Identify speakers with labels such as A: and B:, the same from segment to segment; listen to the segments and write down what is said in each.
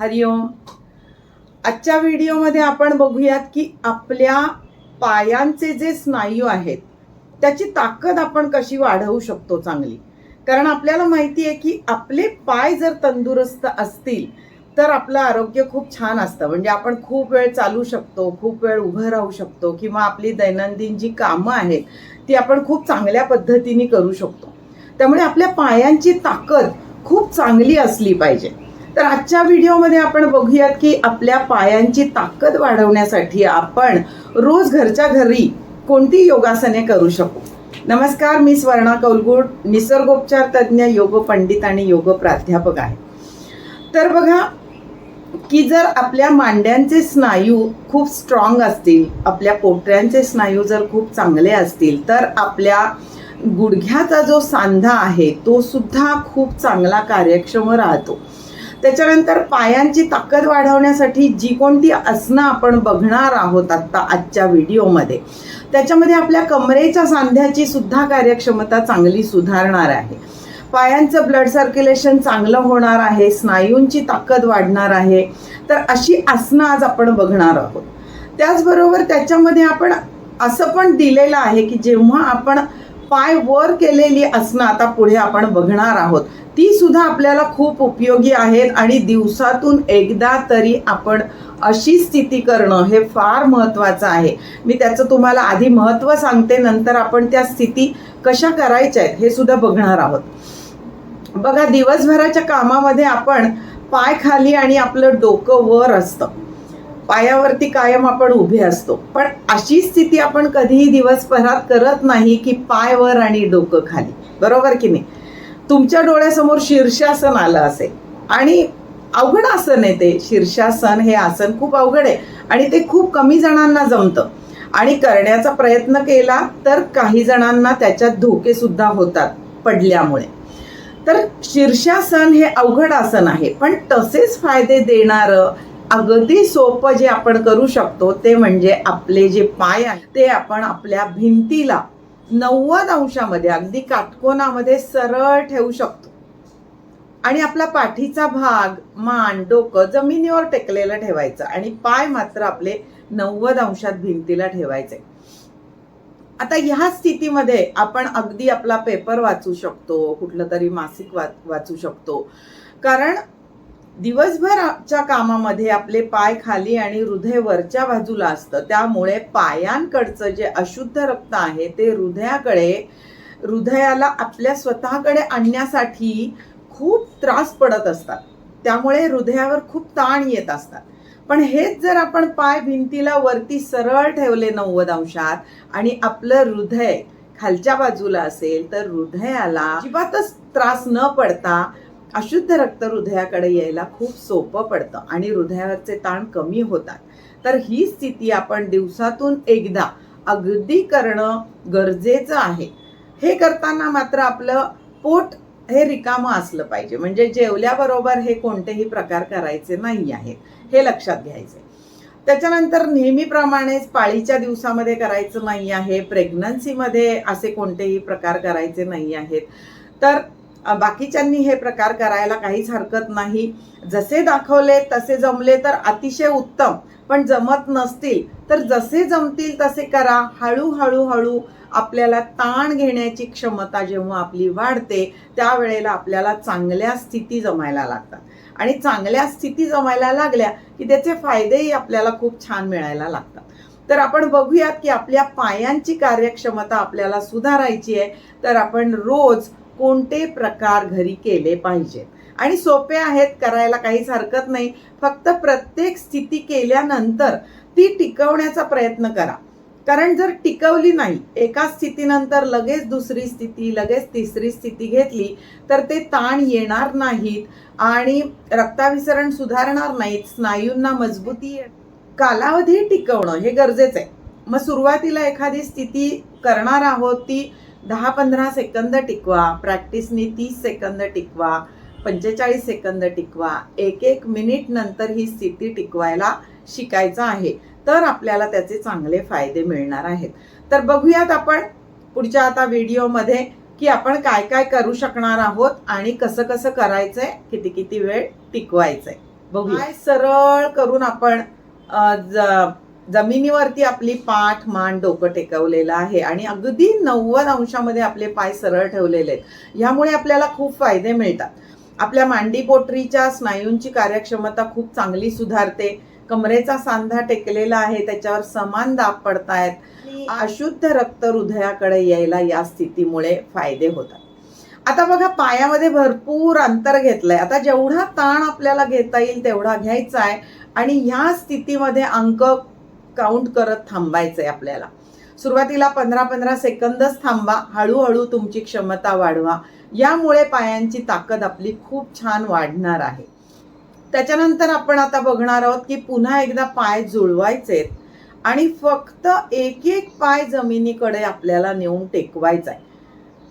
A: हरिओम. आजच्या व्हिडिओमध्ये आपण बघूयात की आपल्या पायांचे जे स्नायू आहेत त्याची ताकद आपण कशी वाढवू शकतो चांगली? कारण आपल्याला माहिती आहे की आपले पाय जर तंदुरुस्त असतील तर आपलं आरोग्य खूप छान असतं. म्हणजे आपण खूप वेळ चालू शकतो खूप वेळ उभं राहू शकतो किंवा आपली दैनंदिन जी कामं आहेत ती आपण खूप चांगल्या पद्धतीने करू शकतो. त्यामुळे आपल्या पायांची ताकद खूप चांगली असली पाहिजे. तर आजच्या व्हिडिओमध्ये आपण बघूयात की आपल्या पायांची ताकद वाढवण्यासाठी आपण रोज घरच्या घरी कोणती योगासने करू शकू? नमस्कार मी स्वर्णा कौलगुड निसर्गोपचार तज्ज्ञ योग पंडित आणि योग प्राध्यापक आहे. तर बघा की जर आपल्या मांड्यांचे स्नायू खूप स्ट्रॉंग असतील आपल्या पोटऱ्यांचे स्नायू जर खूप चांगले असतील तर आपल्या गुडघ्याचा जो सांधा आहे तो सुद्धा खूप चांगला कार्यक्षम राहतो. त्याच्यानंतर पायांची ताकद वाढवण्यासाठी जी कोणती आसनं आपण बघणार आहोत आत्ता आजच्या व्हिडिओमध्ये त्याच्यामध्ये आपल्या कमरेच्या सांध्याची सुद्धा कार्यक्षमता चांगली सुधारणार आहे. पायांचं ब्लड सर्क्युलेशन चांगलं होणार आहे स्नायूंची ताकद वाढणार आहे. तर अशी आसनं आज आपण बघणार आहोत. त्याचबरोबर त्याच्यामध्ये आपण असं पण दिलेलं आहे की जेव्हा आपण पाय वर केलेली असणं आता पुढे आपण बघणार आहोत. ती सुद्धा आपल्याला खूप उपयोगी आहेत आणि दिवसातून एकदा तरी आपण अशी स्थिती करणं हे फार महत्त्वाचं आहे. मी त्याचं तुम्हाला आधी महत्त्व सांगते नंतर आपण त्या स्थिती कशा करायच्या आहेत हे सुद्धा बघणार आहोत. बघा दिवसभराच्या कामामध्ये आपण पाय खाली आणि आपलं डोकं वर असतं. पायावरती कायम आपण उभे असतो. पण अशी स्थिती आपण कधीही दिवसभरात करत नाही की पाय वर आणि डोकं खाली. बरोबर की नाही? तुमच्या डोळ्यासमोर शीर्षासन आलं असेल. आणि अवघड आसन आहे ते. शीर्षासन हे आसन खूप अवघड आहे. आणि ते खूप कमी जणांना जमतं. आणि करण्याचा प्रयत्न केला तर काही जणांना त्याच्यात धोके सुद्धा होतात पडल्यामुळे. तर शीर्षासन हे अवघड आसन आहे. पण तसेच फायदे देणारं अगदी सोपं जे आपण करू शकतो ते म्हणजे आपले जे पाय आहेत ते आपण आपल्या भिंतीला नव्वद अंशामध्ये अगदी काटकोनामध्ये सरळ ठेवू शकतो. आणि आपला पाठीचा भाग मान डोकं जमिनीवर टेकलेलं ठेवायचं आणि पाय मात्र आपले नव्वद अंशात भिंतीला ठेवायचे. आता ह्या स्थितीमध्ये आपण अगदी आपला पेपर वाचू शकतो कुठलं तरी मासिक वाचू शकतो. कारण दिवसभराच्या कामामध्ये आपले पाय खाली आणि हृदय वरच्या बाजूला असतं. त्यामुळे पायांकडचं जे अशुद्ध रक्त आहे ते हृदयाकडे हृदयाला आपल्या स्वतःकडे आणण्यासाठी खूप त्रास पडत असतात. त्यामुळे हृदयावर खूप ताण येत असतात. पण हेच जर आपण पाय भिंतीला वरती सरळ ठेवले नव्वद अंशात आणि आपलं हृदय खालच्या बाजूला असेल तर हृदयाला अजिबातच त्रास न पडता अशुद्ध रक्त हृदयाकडे यायला खूप सोपं पडतं आणि हृदयावरचे ताण कमी होतात. तर ही स्थिती आपण दिवसातून एकदा अगदी करणं गरजेचं आहे. हे करताना मात्र आपलं पोट हे रिकामं असलं पाहिजे. म्हणजे जेवल्याबरोबर हे कोणतेही प्रकार करायचे नाही आहेत. हे लक्षात घ्यायचे त्याच्यानंतर नेहमीप्रमाणेच पाळीच्या दिवसामध्ये करायचं नाही आहे. प्रेग्नन्सीमध्ये असे कोणतेही प्रकार करायचे नाही आहेत. तर बाकीच्यांनी हे प्रकार करायला काहीच हरकत नाही. जसे दाखवले तसे जमले तर अतिशय उत्तम. पण जमत नसतील तर जसे जमतील तसे करा. हळूहळू हळू आपल्याला ताण घेण्याची क्षमता जेव्हा आपली वाढते त्यावेळेला आपल्याला चांगल्या स्थिती जमायला लागतात. आणि चांगल्या स्थिती जमायला लागल्या की त्याचे फायदेही आपल्याला खूप छान मिळायला लागतात. तर आपण बघूयात की आपल्या पायांची कार्यक्षमता आपल्याला सुधारायची आहे. तर आपण रोज कोणते प्रकार घरी केले पाहिजेत? आणि सोपे आहेत करायला काहीच हरकत नाही. फक्त प्रत्येक स्थिती केल्यानंतर ती टिकवण्याचा प्रयत्न करा. कारण जर टिकवली नाही एका स्थितीनंतर लगेच दुसरी स्थिती लगेच तिसरी स्थिती घेतली तर ते ताण येणार नाहीत आणि रक्ताभिसरण सुधारणार नाहीत. स्नायूंना मजबूती कालावधी टिकवणं हे गरजेचं आहे. मग सुरुवातीला एखादी स्थिती करणार आहोत ती दहा पंधरा सेकंद टिकवा प्रॅक्टिसनी तीस सेकंद टिकवा पंचेचाळीस सेकंद टिकवा एक एक मिनिट नंतर ही स्थिती टिकवायला शिकायचं आहे. तर आपल्याला त्याचे चांगले फायदे मिळणार आहेत. तर बघूयात आपण पुढच्या आता व्हिडिओमध्ये की आपण काय काय करू शकणार आहोत आणि कसं कसं करायचंय किती किती वेळ टिकवायचंय. बघूया. सरळ करून आपण जमिनीवरती आपली पाठ मान डोकं टेकवलेलं आहे आणि अगदी नव्वद अंशामध्ये आपले पाय सरळ ठेवलेले आहेत. ह्यामुळे आपल्याला खूप फायदे मिळतात. आपल्या मांडीपोटरीच्या स्नायूंची कार्यक्षमता खूप चांगली सुधारते. कमरेचा सांधा टेकलेला आहे त्याच्यावर समान दाब पडतायत. अशुद्ध रक्त हृदयाकडे यायला या स्थितीमुळे फायदे होतात. आता बघा पायामध्ये भरपूर अंतर घेतलंय. आता जेवढा ताण आपल्याला घेता येईल तेवढा घ्यायचा आहे. आणि ह्या स्थितीमध्ये अंक काउंट करत थांबायचंय आपल्याला. सुरुवातीला पंधरा पंधरा सेकंदच थांबा हळूहळू तुमची क्षमता वाढवा. यामुळे पायांची ताकद आपली खूप छान वाढणार आहे. त्याच्यानंतर आपण आता बघणार आहोत की पुन्हा एकदा पाय जुळवायचे आणि फक्त एक एक पाय जमिनीकडे आपल्याला नेऊन टेकवायचा आहे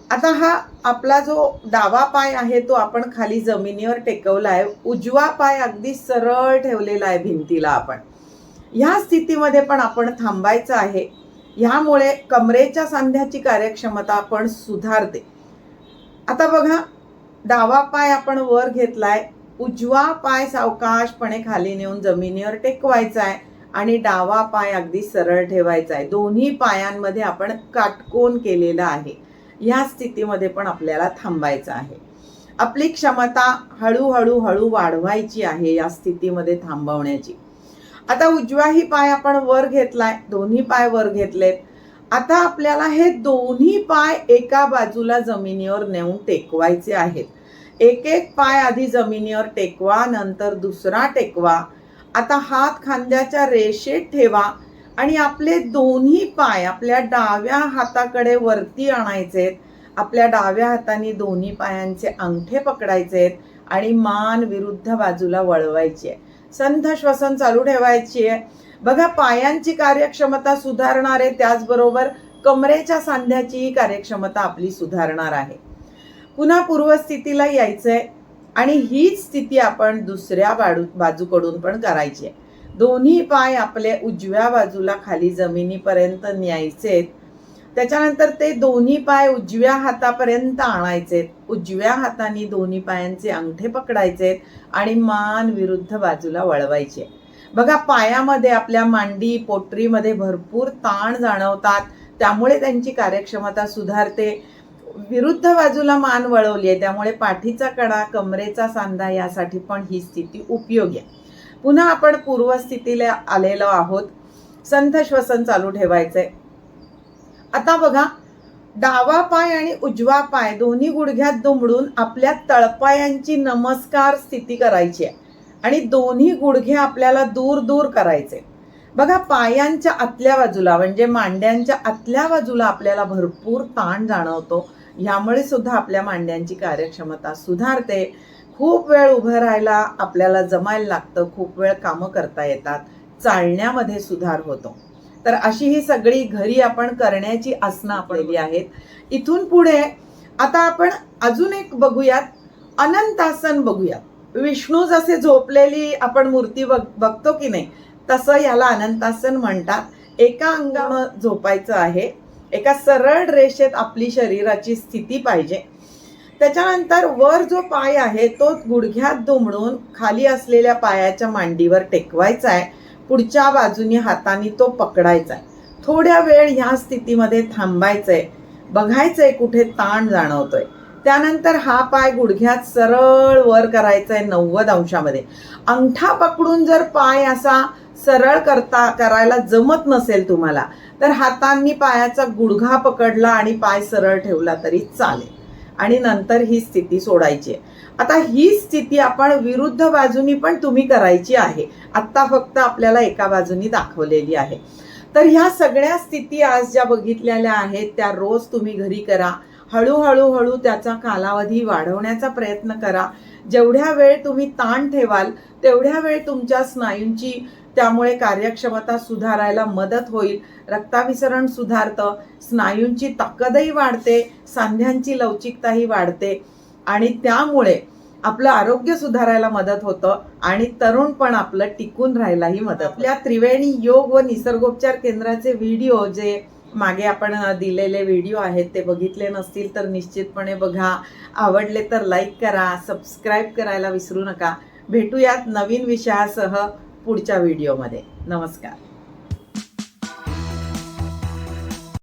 A: आता हा आपला जो डावा पाय आहे तो आपण खाली जमिनीवर टेकवला आहे उजवा पाय अगदी सरळ ठेवलेला आहे भिंतीला आपण. ह्या स्थितीमध्ये पण आपण थांबायचं आहे. ह्यामुळे कमरेच्या सांध्याची कार्यक्षमता आपण सुधारते. आता बघा डावा पाय आपण वर घेतलाय उजवा पाय सावकाशपणे खाली नेऊन जमिनीवर टेकवायचा आहे आणि डावा पाय अगदी सरळ ठेवायचा आहे दोन्ही पायांमध्ये आपण काटकोन केलेला आहे. या स्थितीमध्ये पण आपल्याला थांबायचं आहे. आपली क्षमता हळूहळू हळू वाढवायची आहे या स्थितीमध्ये थांबवण्याची. आता उजवाही पाय आपण वर घेतलाय दोन्ही पाय वर घेतलेत. आता आपल्याला हे दोन्ही पाय एका बाजूला जमिनीवर नेऊन टेकवायचे आहेत. एक एक पाय आधी जमिनीवर टेकवा नंतर दुसरा टेकवा. आता हात खांद्याच्या रेषेत ठेवा आणि आपले दोन्ही पाय आपल्या डाव्या हाताकडे वरती आणायचे आपल्या डाव्या हाताने दोन्ही पायांचे अंगठे पकडायचे आणि मान विरुद्ध बाजूला वळवायची आहे संथ श्वसन चालू ठेवायची आहे. बघा पायांची कार्यक्षमता सुधारणार आहे त्याचबरोबर कमरेच्या सांध्याचीही कार्यक्षमता आपली सुधारणार आहे. पुन्हा पूर्वस्थितीला यायचंय आणि हीच स्थिती आपण दुसऱ्या बाजू बाजूकडून पण करायची आहे. दोन्ही पाय आपले उजव्या बाजूला खाली जमिनीपर्यंत न्यायचे त्याच्यानंतर ते दोन्ही पाय उजव्या हातापर्यंत आणायचे. उजव्या हाताने दोन्ही पायांचे अंगठे पकडायचे आणि मान विरुद्ध बाजूला वळवायचे. बघा पायामध्ये आपल्या मांडी पोटरीमध्ये भरपूर ताण जाणवतात. त्यामुळे त्यांची कार्यक्षमता सुधारते. विरुद्ध बाजूला मान वळवली आहे त्यामुळे पाठीचा कडा कमरेचा सांधा यासाठी पण ही स्थिती उपयोगी आहे. पुन्हा आपण पूर्वस्थितीला आलेलो आहोत. संथ श्वसन चालू ठेवायचंय. आता बघा डावा पाय आणि उजवा पाय दोन्ही गुडघ्यात दुमडून आपल्या तळपायांची नमस्कार स्थिती करायची आहे. आणि दोन्ही गुडघे आपल्याला दूर दूर करायचे. बघा पायांच्या आतल्या बाजूला म्हणजे मांड्यांच्या आतल्या बाजूला आपल्याला भरपूर ताण जाणवतो. ह्यामुळे सुद्धा आपल्या मांड्यांची कार्यक्षमता सुधारते. खूप वेळ उभं राहायला आपल्याला जमायला लागतं खूप वेळ कामं करता येतात चालण्यामध्ये सुधार होतो. तर अशी ही सगळी घरी आपण करण्याची आसनं आपणली आहेत. इथून पुढे आता आपण अजून एक बघूयात अनंतासन बघूयात. विष्णू जसे झोपलेली आपण मूर्ती बघ बघतो की नाही तसं याला अनंतासन म्हणतात. एका अंगानं झोपायचं आहे. एका सरळ रेषेत आपली शरीराची स्थिती पाहिजे. त्याच्यानंतर वर जो पाय आहे तो गुडघ्यात दुमडून खाली असलेल्या पायाच्या मांडीवर टेकवायचा आहे. पुढच्या बाजूने हाताने तो पकडायचा आहे थोड्या वेळ ह्या स्थितीमध्ये थांबायचंय. बघायचंय कुठे ताण जाणवतोय. त्यानंतर हा पाय गुडघ्यात सरळ वर करायचा आहे नव्वद अंशामध्ये. अंगठा पकडून जर पाय असा सरळ करता करायला जमत नसेल तुम्हाला तर हातांनी पायाचा गुडघा पकडला आणि पाय सरळ ठेवला तरी चालेल. आणि नंतर ही स्थिती सोडायची आहे. आता ही स्थिती आपण विरुद्ध बाजूनी पण तुम्ही करायची आहे. आत्ता फक्त आपल्याला एका बाजूनी दाखवलेली आहे. तर ह्या सगळ्या स्थिती आज ज्या बघितलेल्या आहेत त्या रोज तुम्ही घरी करा. हळूहळू हळू त्याचा कालावधी वाढवण्याचा प्रयत्न करा. जेवढ्या वेळ तुम्ही ताण ठेवाल तेवढ्या वेळ तुमच्या स्नायूंची त्यामुळे कार्यक्षमता सुधारायला मदत होईल. रक्ताभिसरण सुधारतं स्नायूंची ताकदही वाढते सांध्यांची लवचिकताही वाढते. आणि त्यामुळे आपलं आरोग्य सुधारायला मदत होतं आणि तरुण पण आपलं टिकून राहायलाही मदत आपल्या त्रिवेणी योग व निसर्गोपचार केंद्राचे व्हिडिओ जे मागे आपण दिलेले व्हिडिओ आहेत ते बघितले नसतील तर निश्चितपणे बघा. आवडले तर लाईक करा सबस्क्राईब करायला विसरू नका. भेटूयात नवीन विषयासह पुढच्या व्हिडिओमध्ये. नमस्कार.